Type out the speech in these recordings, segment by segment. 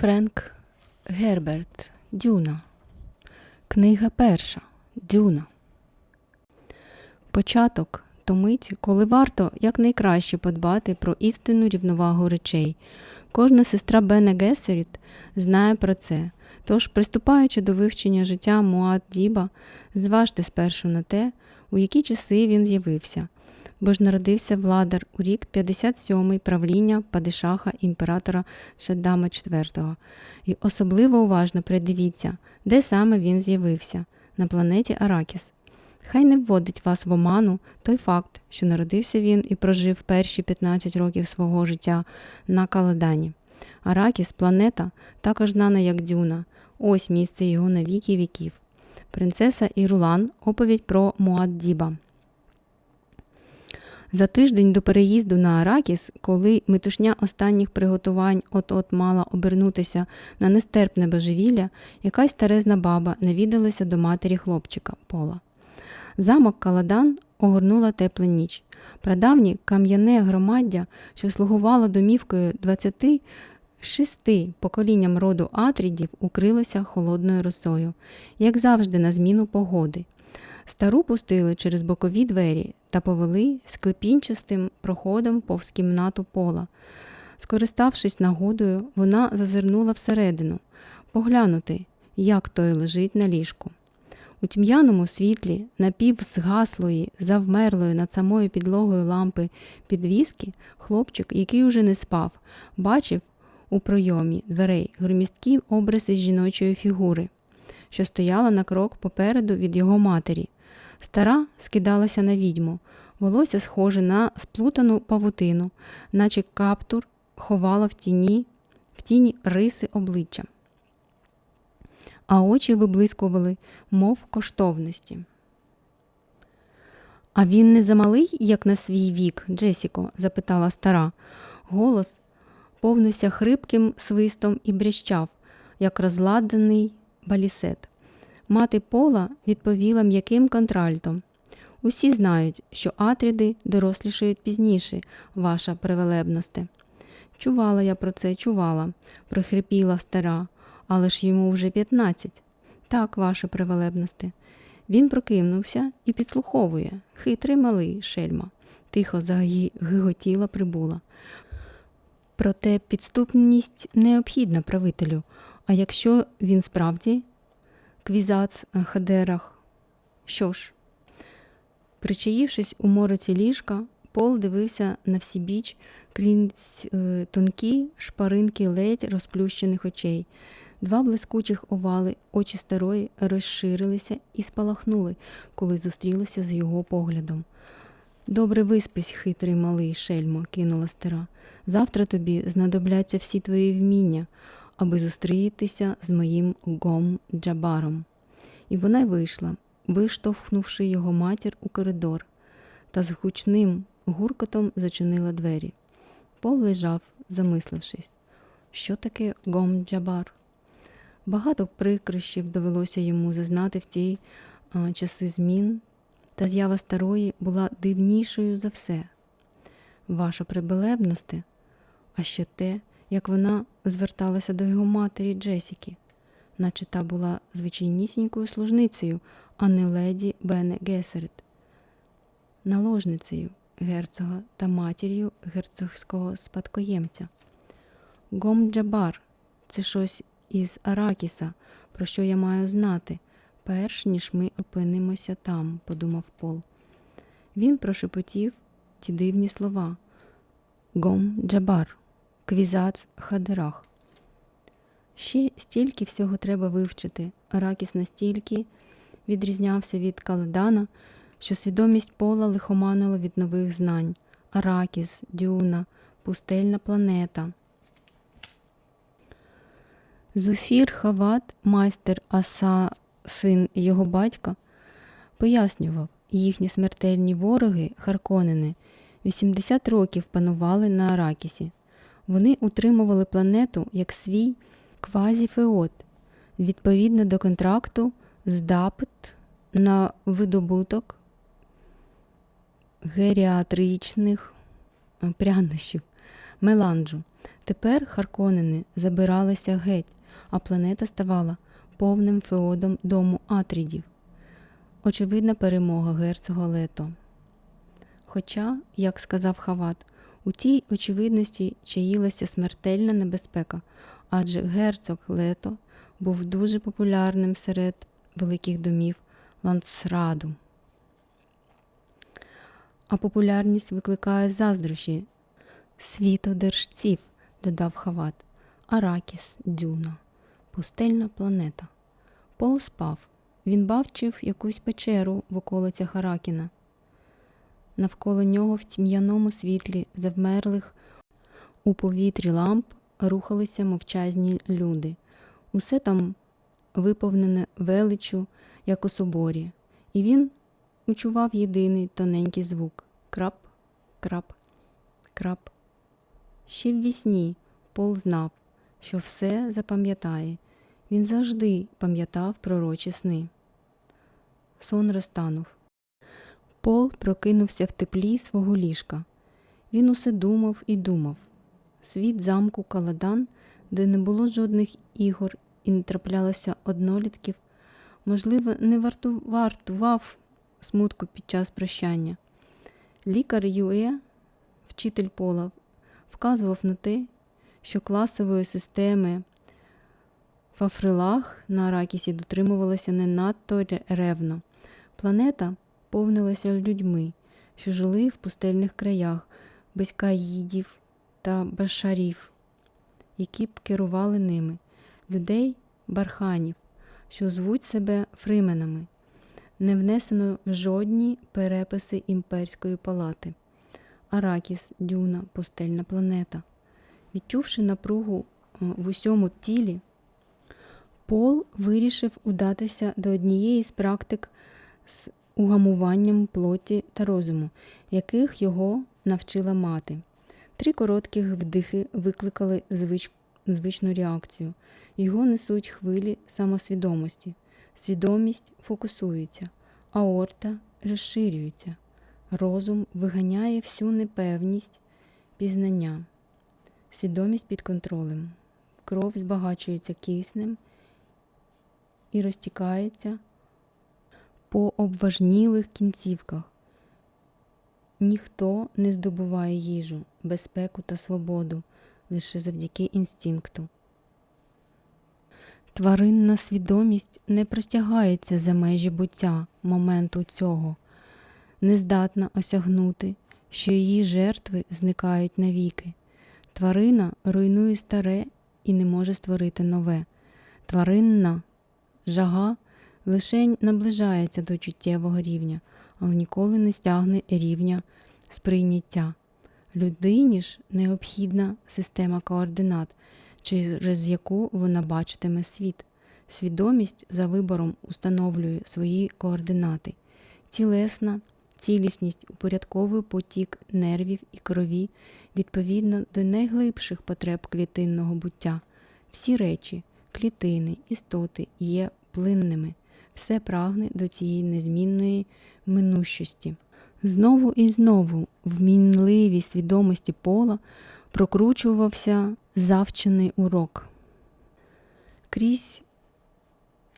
Френк Герберт Дюна. Книга перша. Дюна. Початок то мить, коли варто якнайкраще подбати про істинну рівновагу речей. Кожна сестра Бене Гесеріт знає про це. Тож, приступаючи до вивчення життя Муад Діба, зважте спершу на те, у які часи він з'явився, бо ж народився владар у рік 57 правління падишаха імператора Шаддама IV. І особливо уважно придивіться, де саме він з'явився на планеті Аракіс. Хай не вводить вас в оману той факт, що народився він і прожив перші 15 років свого життя на Каладані. Аракіс планета, також знана як Дюна, ось місце його на віки віків. Принцеса Ірулан оповідь про Муаддіба. За тиждень до переїзду на Аракіс, коли метушня останніх приготувань от-от мала обернутися на нестерпне божевілля, якась старезна баба навідалася до матері хлопчика Пола. Замок Каладан огорнула тепла ніч. Прадавнє кам'яне громаддя, що слугувало домівкою 26 поколінням роду Атрідів, укрилося холодною росою, як завжди, на зміну погоди. Стару пустили через бокові двері та повели склепінчастим проходом повз кімнату пола. Скориставшись нагодою, вона зазирнула всередину, поглянути, як той лежить на ліжку. У тьм'яному світлі, напівзгаслої, завмерлої над самою підлогою лампи підвіски, хлопчик, який уже не спав, бачив у пройомі дверей громісткі обриси жіночої фігури, що стояла на крок попереду від його матері. Стара скидалася на відьму, волосся схоже на сплутану павутину, наче каптур ховала в тіні, в тіні риси обличчя а очі виблискували, мов коштовності. А він не замалий, як на свій вік, Джесіко? запитала стара. Голос повнився хрипким свистом і брящав, як розладаний балісет. Мати Пола відповіла м'яким контральтом. Усі знають, що атріди дорослішають пізніше, ваша превелебносте. Чувала я про це, чувала, прохрипіла стара але ж йому вже 15. Так, ваше превелебносте. Він прокинувся і підслуховує. Хитрий малий шельма. Тихо загиготіла прибула. Проте підступність необхідна правителю. А якщо він справді квізац хадерах, що ж? Причаївшись у мороці ліжка, Пол дивився на всі біч крізь е, тонкі шпаринки ледь розплющених очей. Два блискучих овали, очі старої розширилися і спалахнули, коли зустрілися з його поглядом. Добре виспись, хитрий малий шельмо, кинула стара. Завтра тобі знадобляться всі твої вміння, аби зустрітися з моїм гом Джабаром. І вона й вийшла, виштовхнувши його матір у коридор, та з гучним гуркотом зачинила двері. Пол лежав, замислившись, що таке гом Джабар? Багато прикрощів довелося йому зазнати в ті а, часи змін, та з'ява старої була дивнішою за все. Ваша прибелебності, а ще те, як вона зверталася до його матері Джесіки, наче та була звичайнісінькою служницею, а не леді Бене Гесерит, наложницею герцога та матір'ю герцогського спадкоємця. Гом Джабар це щось із Аракіса, про що я маю знати, перш ніж ми опинимося там, подумав Пол. Він прошепотів ті дивні слова Гом Джабар, Квізац Хадерах. Ще стільки всього треба вивчити. Аракіс настільки відрізнявся від Каладана, що свідомість пола лихоманила від нових знань. Аракіс, Дюна, пустельна планета. Зофір Хават, майстер Аса, син його батька, пояснював, їхні смертельні вороги, Харконени, 80 років панували на Аракісі. Вони утримували планету як свій квазіфеот, відповідно до контракту з ДАПТ на видобуток геріатричних прянощів, меланджу Тепер Харконени забиралися геть, а планета ставала повним феодом дому Атрідів. Очевидна перемога герцога Лето. Хоча, як сказав Хават, у тій очевидності чаїлася смертельна небезпека, адже герцог Лето був дуже популярним серед великих домів Ландсраду. А популярність викликає заздрощі світодержців, додав Хават. Аракіс, Дюна, пустельна планета. Пол спав. Він бачив якусь печеру в околицях Аракіна. Навколо нього в тьм'яному світлі завмерлих у повітрі ламп рухалися мовчазні люди. Усе там виповнене величу, як у соборі, і він учував єдиний тоненький звук крап, крап, крап. Ще в вісні Пол знав, що все запам'ятає. Він завжди пам'ятав пророчі сни. Сон розтанув. Пол прокинувся в теплі свого ліжка. Він усе думав і думав. Світ замку Каладан, де не було жодних ігор і не траплялося однолітків, можливо, не варту, вартував смутку під час прощання. Лікар Юе, вчитель Пола, вказував на те, що класової системи Фафрилах на Аракісі дотримувалася не надто ревно. Планета повнилася людьми, що жили в пустельних краях, без каїдів та башарів, які б керували ними, людей барханів, що звуть себе фрименами, не внесено в жодні переписи імперської палати. Аракіс, дюна, пустельна планета. Відчувши напругу е, в усьому тілі, Пол вирішив удатися до однієї з практик з угамуванням плоті та розуму, яких його навчила мати. Три коротких вдихи викликали звич... звичну реакцію. Його несуть хвилі самосвідомості. Свідомість фокусується, аорта розширюється. Розум виганяє всю непевність пізнання. Свідомість під контролем. Кров збагачується киснем і розтікається по обважнілих кінцівках. Ніхто не здобуває їжу, безпеку та свободу лише завдяки інстинкту. Тваринна свідомість не простягається за межі буття моменту цього, не здатна осягнути, що її жертви зникають навіки. Тварина руйнує старе і не може створити нове. Тваринна жага лише наближається до чуттєвого рівня, але ніколи не стягне рівня сприйняття. Людині ж необхідна система координат, через яку вона бачитиме світ. Свідомість за вибором установлює свої координати. Тілесна цілісність упорядковує потік нервів і крові відповідно до найглибших потреб клітинного буття. Всі речі, клітини, істоти є плинними, все прагне до цієї незмінної минущості. Знову і знову в мінливій свідомості пола прокручувався завчений урок. Крізь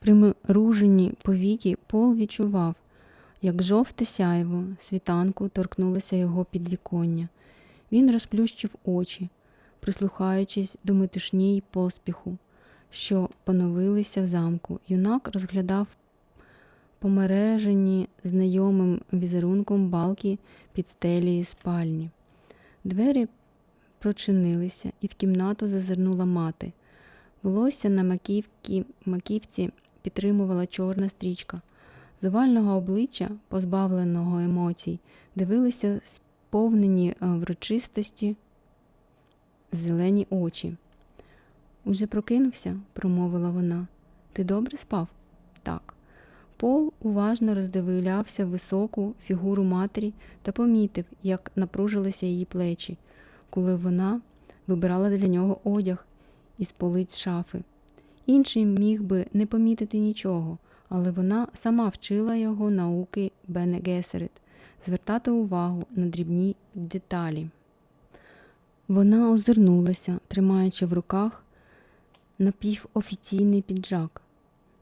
примружені повіки пол відчував, як жовте сяйво світанку торкнулося його підвіконня. Він розплющив очі, прислухаючись до метушні й поспіху, що поновилися в замку. Юнак розглядав помережені знайомим візерунком балки під стелею спальні. Двері прочинилися, і в кімнату зазирнула мати. Волосся на маківці, маківці підтримувала чорна стрічка. З овального обличчя, позбавленого емоцій, дивилися сповнені е, врочистості зелені очі. Уже прокинувся, промовила вона. Ти добре спав? Так. Пол уважно роздивлявся високу фігуру матері та помітив, як напружилися її плечі, коли вона вибирала для нього одяг із полиць шафи. Інший міг би не помітити нічого, але вона сама вчила його науки Бене Гесерет звертати увагу на дрібні деталі. Вона озирнулася, тримаючи в руках напівофіційний піджак,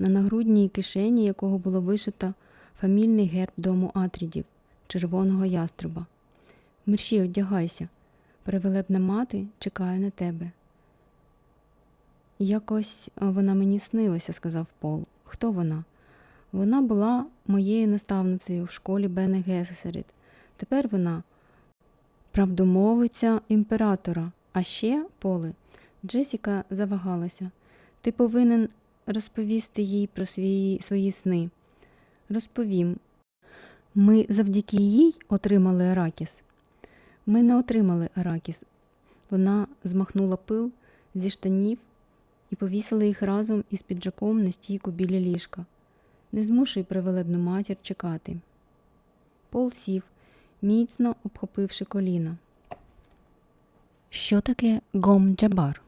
на нагрудній кишені якого було вишито фамільний герб дому Атрідів, червоного яструба. Мерші, одягайся, перевелебна мати чекає на тебе. Якось вона мені снилася, сказав Пол. Хто вона? Вона була моєю наставницею в школі Бене Гесерит. Тепер вона правдомовиця імператора. А ще, Поле, Джесіка завагалася. Ти повинен розповісти їй про свої, свої сни. Розповім. Ми завдяки їй отримали Аракіс. Ми не отримали Аракіс. Вона змахнула пил зі штанів і повісила їх разом із піджаком на стійку біля ліжка. Не змушуй привелебну матір чекати. Пол сів, міцно обхопивши коліна. Що таке гом джабар?